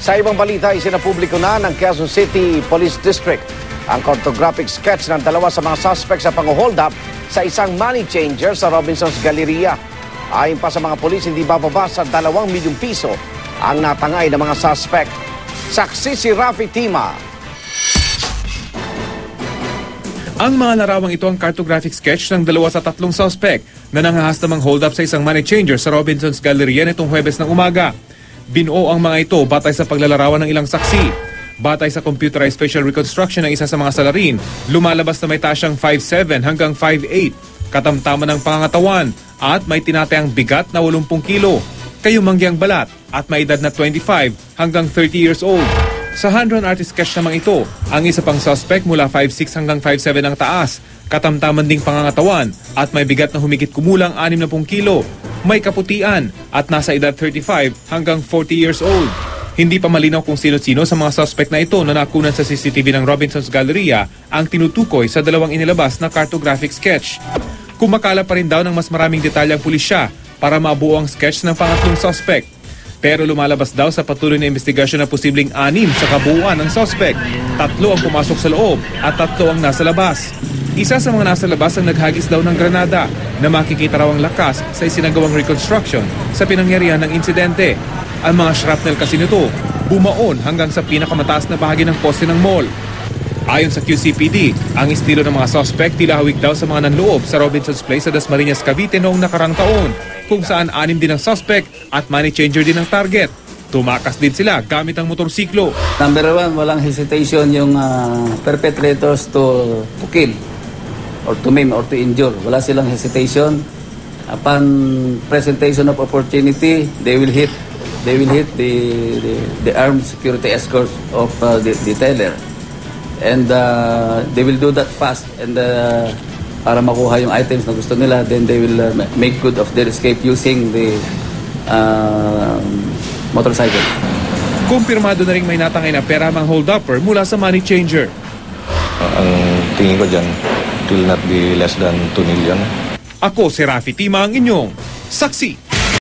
Sa ibang balita, isinapubliko na ng Quezon City Police District ang cartographic sketch ng dalawa sa mga suspect sa pang-hold up sa isang money changer sa Robinson's Galleria. Ayon pa sa mga polis, hindi bababa sa dalawang milyong piso ang natangay ng mga suspect. Saksi si Rafi Tima. Ang mga larawang ito ang cartographic sketch ng dalawa sa tatlong suspect na nangahas namang hold up sa isang money changer sa Robinson's Galleria nitong Huwebes ng umaga. Binuo ang mga ito batay sa paglalarawan ng ilang saksi. Batay sa computerized facial reconstruction ng isa sa mga salarin, lumalabas na may tasyang 5'7 hanggang 5'8, katamtaman ng pangangatawan at may tinatayang bigat na 80 kilo, kayumangyang balat at may edad na 25 hanggang 30 years old. Sa hand-drawn artist sketch naman ito, ang isa pang suspect mula 5'6 hanggang 5'7 ang taas, katamtaman ding pangangatawan at may bigat na humigit kumulang 60 kilo, may kaputian at nasa edad 35 hanggang 40 years old. Hindi pa malinaw kung sino-sino sa mga suspect na ito na nakunan sa CCTV ng Robinson's Galleria ang tinutukoy sa dalawang inilabas na cartographic sketch. Kumakala pa rin daw ng mas maraming detalye ang pulisya para mabuo ang sketch ng pangatlong suspect. Pero lumalabas daw sa patuloy na investigasyon na posibleng anim sa kabuuan ng suspect. Tatlo ang pumasok sa loob at tatlo ang nasa labas. Isa sa mga nasa labas ang naghagis daw ng granada na makikita raw ang lakas sa isinagawang reconstruction sa pinangyarihan ng insidente. Ang mga shrapnel kasi nito bumaon hanggang sa pinakamataas na bahagi ng poste ng mall. Ayon sa QCPD, ang estilo ng mga suspect tila hawig daw sa mga nanloob sa Robinson's Place sa Dasmariñas, Cavite noong nakarang taon, kung saan anim din ang suspect at money changer din ang target. Tumakas din sila gamit ang motorsiklo. Number one, walang hesitation yung ah, perpetrators to, to kill or to maim or to injure. Wala silang hesitation. Upon presentation of opportunity, they will hit they will hit the the, the armed security escort of uh, the, the teller. And uh, they will do that fast and uh, para makuha yung items na gusto nila, then they will uh, ma- make good of their escape using the uh, motorcycle. Kumpirmado na rin may natangay na pera mang hold-upper mula sa money changer. Ang tingin ko dyan, it will not be less than 2 million. Ako si Rafi Tima ang inyong saksi.